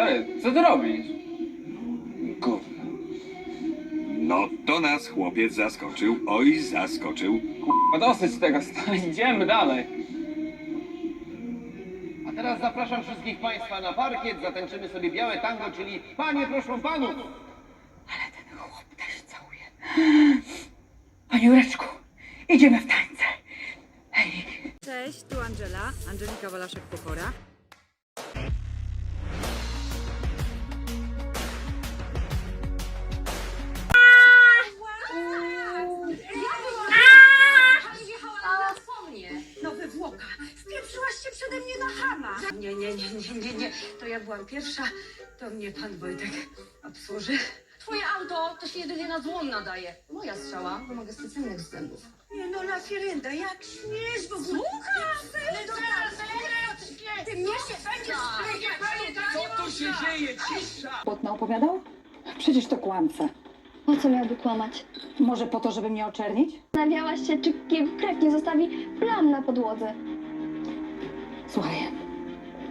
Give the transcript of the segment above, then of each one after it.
Stary, co ty robisz? Gówno. No to nas chłopiec zaskoczył, oj zaskoczył. A dosyć tego, stary, idziemy dalej. A teraz zapraszam wszystkich Państwa na parkiet, zatańczymy sobie białe tango, czyli Panie proszą Panów. Chłop też całuje. Panie Jureczku, idziemy w tańce. Hej. Cześć, tu Angela, Angelika Walaszek-Pokora. Pierwsza. To mnie pan Wojtek obsłuży. Twoje auto to się jedynie na złom nadaje. Moja strzała wymaga specjalnych względów. Nie no, Lafirenda, jak śmiesz w ogóle? Słucham! Ale dobra, ty mnie się będziesz Co tu się dzieje? Cisza! Płotno opowiadał? Przecież to kłamca. Po co miałby kłamać? Może po to, żeby mnie oczernić? Zastanawiałaś się, czy krew nie zostawi plam na podłodze. Słuchaj,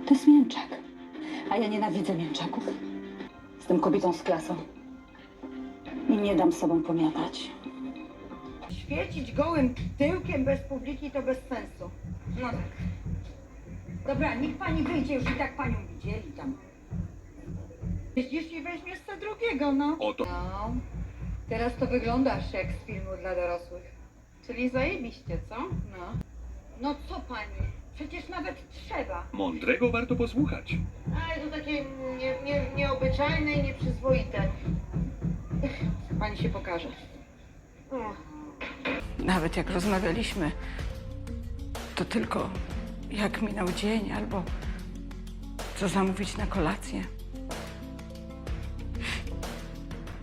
to jest mięczak. A ja nienawidzę mięczaków. Jestem kobietą z klasą. I nie dam sobą pomiatać. Świecić gołym tyłkiem bez publiki to bez sensu. No tak. Dobra, niech pani wyjdzie, już i tak panią widzieli tam. Jeździsz i weźmiesz co drugiego, no. Oto No, teraz to wyglądasz jak z filmu dla dorosłych. Czyli zajebiście, co? No. No co pani? Przecież nawet trzeba. mądrego warto posłuchać. Ale to takie nie, nie, nieobyczajne i nieprzyzwoite. Pani się pokaże. O. Nawet jak rozmawialiśmy, to tylko jak minął dzień albo co zamówić na kolację.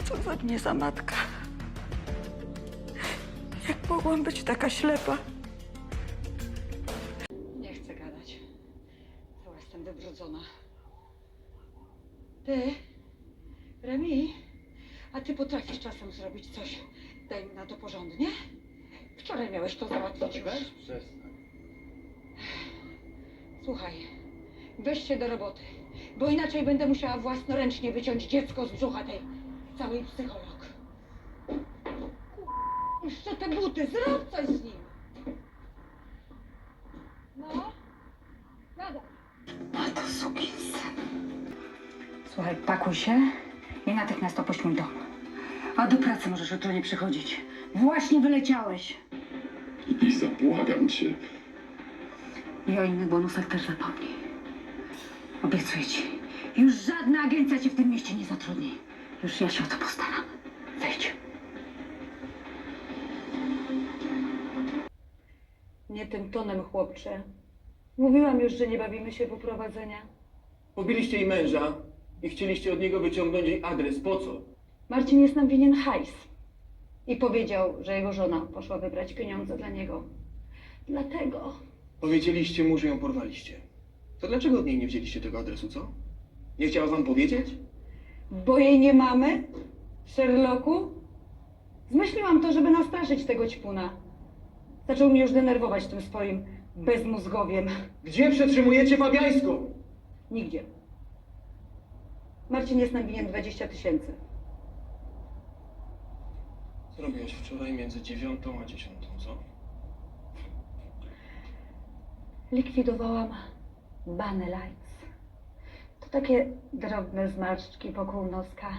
Co za mnie za matka. Jak mogłam być taka ślepa? Daj mi na to porządnie? Wczoraj miałeś to załatwić już. Słuchaj, weź się do roboty, bo inaczej będę musiała własnoręcznie wyciąć dziecko z brzucha tej całej psycholog. Jeszcze te buty, zrób coś z nim. No, nada. A to sukinsyn. Słuchaj, pakuj się i natychmiast opuść mój dom. A do pracy możesz jutro nie przychodzić. Właśnie wyleciałeś. Lisa, błagam cię. I o innych bonusach też zapomnij. Obiecuję ci. Już żadna agencja cię w tym mieście nie zatrudni. Już ja się o to postaram. Wejdź. Nie tym tonem, chłopcze. Mówiłam już, że nie bawimy się w uprowadzenia. Pobiliście jej męża i chcieliście od niego wyciągnąć jej adres. Po co? Marcin jest nam winien hajs. I powiedział, że jego żona poszła wybrać pieniądze dla niego. Dlatego Powiedzieliście mu, że ją porwaliście. To dlaczego od niej nie wzięliście tego adresu, co? Nie chciała wam powiedzieć? Bo jej nie mamy? Sherlocku? Zmyśliłam to, żeby nastraszyć tego ćpuna. Zaczął mnie już denerwować tym swoim bezmózgowiem. Gdzie przetrzymujecie Fabiańską? Nigdzie. Marcin jest nam winien 20 tysięcy. Co robiłaś wczoraj między dziewiątą a dziesiątą, co? Likwidowałam Bunny Lights. To takie drobne zmarszczki wokół noska.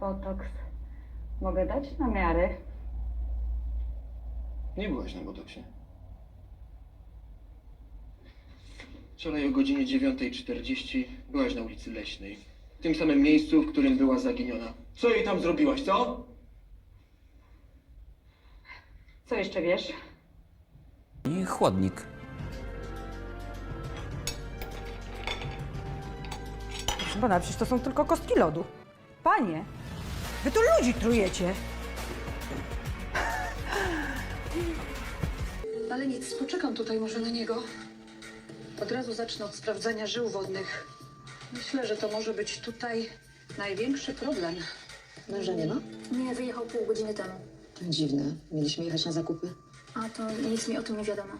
Botoks. Mogę dać na miarę. Nie byłaś na botoksie. Wczoraj o godzinie 9.40 byłaś na ulicy Leśnej. W tym samym miejscu, w którym była zaginiona. Co jej tam zrobiłaś, co? Co jeszcze wiesz? I chłodnik. Proszę pana, przecież to są tylko kostki lodu. Panie, wy tu ludzi trujecie. Ale nic, poczekam tutaj może na niego. Od razu zacznę od sprawdzania żył wodnych. Myślę, że to może być tutaj największy problem. Męża nie ma? Nie, wyjechał pół godziny temu. Dziwne. Mieliśmy jechać na zakupy? A to nic mi o tym nie wiadomo.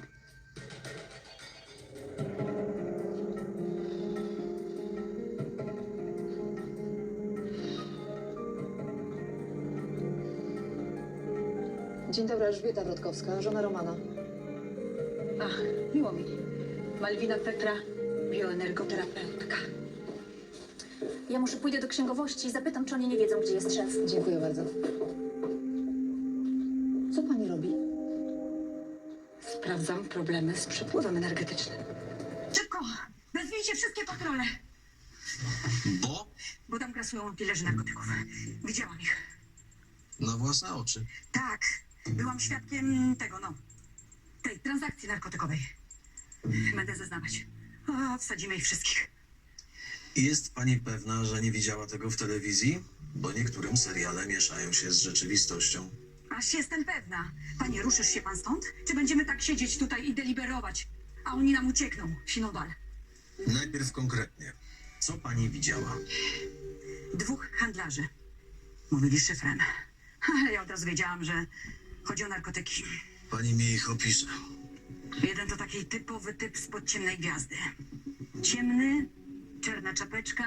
Dzień dobry, Elżbieta Wrotkowska, żona Romana. Ach, miło mi. Malwina Petra, bioenergoterapeutka. Ja może pójdę do księgowości i zapytam, czy oni nie wiedzą, gdzie jest szef. Dziękuję bardzo. Sprawdzam problemy z przepływem energetycznym. Szybko! Wezwijcie wszystkie patrole! Bo? Bo tam grasują dilerzy narkotyków. Widziałam ich. Na własne oczy. Tak, byłam świadkiem tego, no, tej transakcji narkotykowej. Będę zeznawać. O, wsadzimy ich wszystkich. I Jest pani pewna, że nie widziała tego w telewizji? Bo niektórym seriale mieszają się z rzeczywistością. Aż jestem pewna. Panie, ruszysz się pan stąd? Czy będziemy tak siedzieć tutaj i deliberować? A oni nam uciekną, sinodal. Najpierw konkretnie. Co pani widziała? Dwóch handlarzy. Mówili szyfrem. Ale ja od razu wiedziałam, że chodzi o narkotyki. Pani mi ich opisze. Jeden to taki typowy typ spod ciemnej gwiazdy. Ciemny, czarna czapeczka,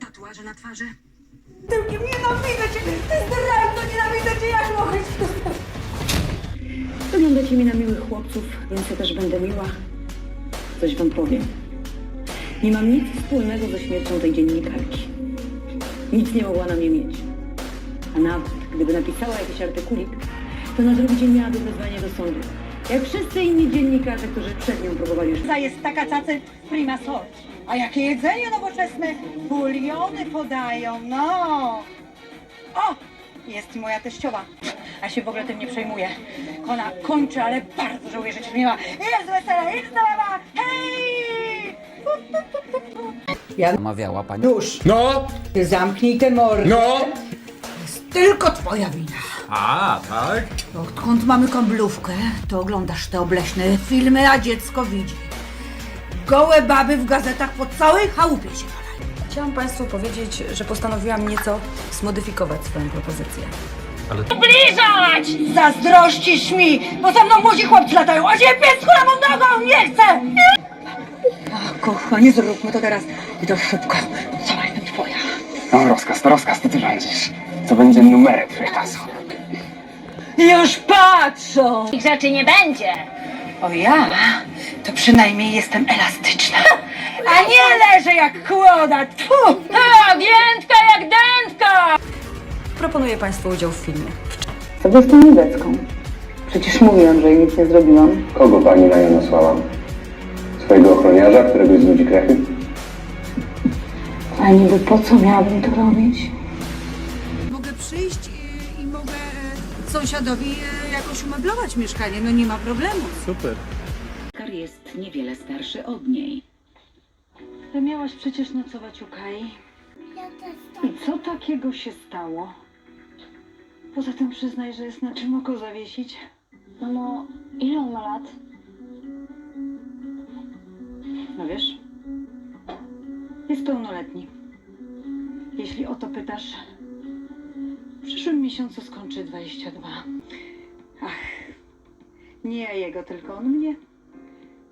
tatuaże na twarzy. Tyłkiem nienawidzę cię! Ty zdrajco, nienawidzę Wyglądacie mi na miłych chłopców, więc ja też będę miła. Coś wam powiem. Nie mam nic wspólnego ze śmiercią tej dziennikarki. Nic nie mogła na mnie mieć. A nawet gdyby napisała jakiś artykulik, to na drugi dzień miałaby wezwanie do sądu. Jak wszyscy inni dziennikarze, którzy przed nią próbowali już jest taka cacy prima sort. A jakie jedzenie nowoczesne? Buliony podają, no! O! Jest moja teściowa. A się w ogóle tym nie przejmuje. Ona kończy, ale bardzo żałuje, że cię nie ma. Jest wesele, jest zabawa! Hej! Mawiała pani. Już, No, zamknij tę mordę. no. jest tylko twoja wina. A, tak? Odkąd mamy kąblówkę, to oglądasz te obleśne filmy, a dziecko widzi. Gołe baby w gazetach po całej chałupie się walają. Chciałam Państwu powiedzieć, że postanowiłam nieco zmodyfikować swoją propozycję. Zazdrościsz mi, bo za mną młodzi chłopcy latają, a cię pies chlamą nogą nie chcę! Ach, kochanie, zróbmy to teraz i to szybko. Cała jestem twoja. No rozkaz, to rozkaz, to ty rządzisz. To będzie numerem wszechczasu. Już patrzą! Ich rzeczy nie będzie. O ja, to przynajmniej jestem elastyczna. A nie leżę jak kłoda. Tfu! A, więtka jak dętka! Proponuję Państwu udział w filmie. Co by z tą niebecką? Przecież mówiłam, że jej nic nie zrobiłam. Kogo pani na nią nasłała? Swojego ochroniarza, któregoś z ludzi krechy? A niby po co miałabym to robić? Mogę przyjść i, i mogę e, sąsiadowi e, jakoś umeblować mieszkanie, no nie ma problemu. Kar jest niewiele starszy od niej. Ty miałaś przecież nocować u Kai. I co takiego się stało? Poza tym przyznaj, że jest na czym oko zawiesić. Mamo, ile on ma lat? No wiesz, jest pełnoletni. Jeśli o to pytasz, w przyszłym miesiącu skończy 22. Ach, nie ja jego, tylko on mnie.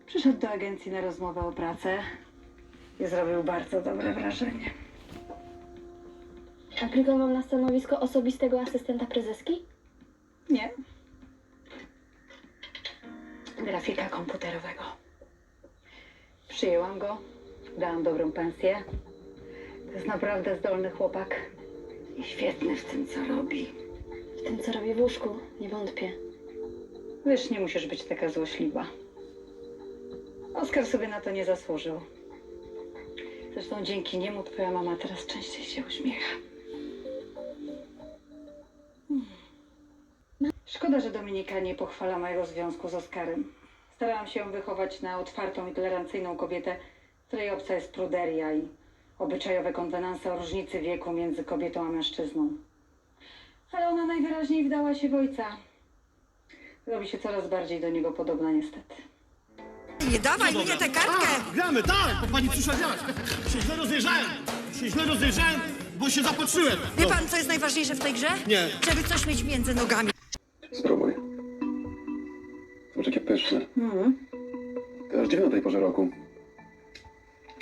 Przyszedł do agencji na rozmowę o pracę i zrobił bardzo dobre wrażenie. Aplikował na stanowisko osobistego asystenta prezeski? Nie. Grafika komputerowego. Przyjęłam go, dałam dobrą pensję. To jest naprawdę zdolny chłopak i świetny w tym, co robi. W tym, co robi w łóżku, nie wątpię. Wiesz, nie musisz być taka złośliwa. Oskar sobie na to nie zasłużył. Zresztą dzięki niemu twoja mama teraz częściej się uśmiecha. Szkoda, że Dominika nie pochwala mojego związku z Oskarem. Starałam się ją wychować na otwartą i tolerancyjną kobietę, której obca jest pruderia i obyczajowe konwenanse o różnicy wieku między kobietą a mężczyzną. Ale ona najwyraźniej wdała się w ojca. Robi się coraz bardziej do niego podobna niestety. Nie dawaj mnie tę kartkę! Gramy, tak, bo pani przyszła grać. Się źle rozejrzałem. Się źle rozejrzałem, bo się zapatrzyłem. Wie pan, co jest najważniejsze w tej grze? Nie. Żeby coś mieć między nogami. Zobacz, jakie pyszne. Mhm. To aż dziwne o tej porze roku.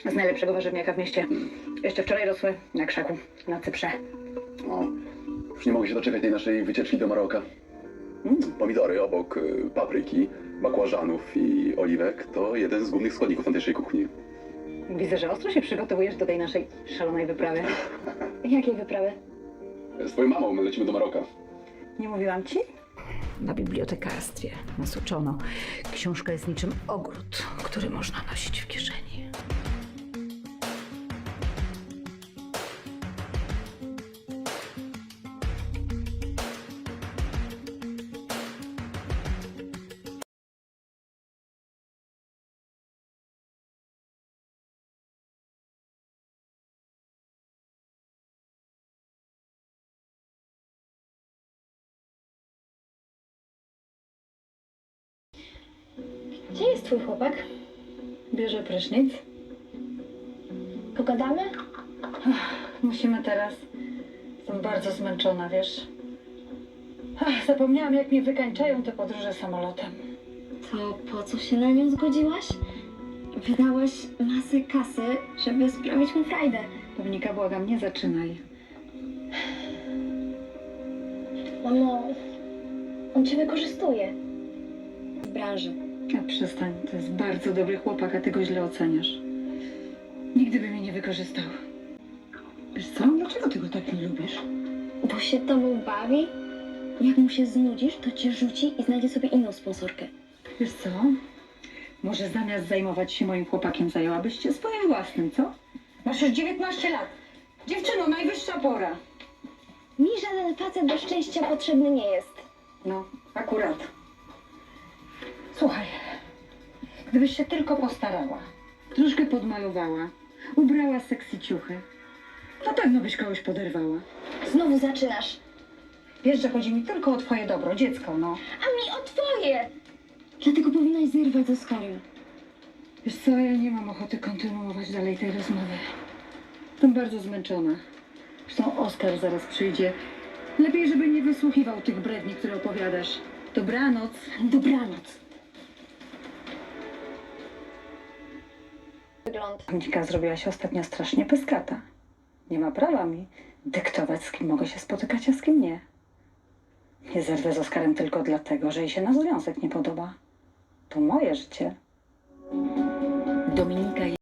Z najlepszego warzywniaka w mieście. Jeszcze wczoraj rosły na krzaku, na Cyprze. O, już nie mogę się doczekać tej naszej wycieczki do Maroka. Pomidory obok y, papryki, bakłażanów i oliwek to jeden z głównych składników tamtejszej kuchni. Widzę, że ostro się przygotowujesz do tej naszej szalonej wyprawy. Jakiej wyprawy? Z twoją mamą my lecimy do Maroka. Nie mówiłam ci? Na bibliotekarstwie nas uczono. Książka jest niczym ogród, który można nosić w kieszeni. Twój chłopak? Bierze prysznic. Pogadamy? Musimy teraz. Jestem bardzo zmęczona, wiesz. Ach, zapomniałam, jak mnie wykańczają te podróże samolotem. To po co się na nią zgodziłaś? Wydałaś masę kasy, żeby sprawić mu frajdę. Dominika, błagam, nie zaczynaj. Mamo, on cię wykorzystuje. W branży. A przestań, to jest bardzo dobry chłopak, a ty go źle oceniasz. Nigdy by mnie nie wykorzystał. Wiesz co? Dlaczego ty go tak nie lubisz? Bo się tobą bawi? Jak mu się znudzisz, to cię rzuci i znajdzie sobie inną sponsorkę. Wiesz co? Może zamiast zajmować się moim chłopakiem, zajęłabyś się swoim własnym, co? Masz już 19 lat. Dziewczyno, najwyższa pora. Mi żaden facet do szczęścia potrzebny nie jest. No, akurat. Słuchaj, gdybyś się tylko postarała, troszkę podmalowała, ubrała seksy ciuchy, na pewno byś kogoś poderwała. Znowu zaczynasz. Wiesz, że chodzi mi tylko o twoje dobro, dziecko, no. A mi o twoje! Dlatego powinnaś zerwać ze Skorym. Wiesz co, ja nie mam ochoty kontynuować dalej tej rozmowy. Jestem bardzo zmęczona. Zresztą Oskar zaraz przyjdzie. Lepiej, żeby nie wysłuchiwał tych bredni, które opowiadasz. Dobranoc. Dobranoc. Wygląd. Dominika zrobiła się ostatnio strasznie pyskata. Nie ma prawa mi dyktować, z kim mogę się spotykać, a z kim nie. Nie zerwę z Oskarem tylko dlatego, że jej się nasz związek nie podoba. To moje życie. Dominika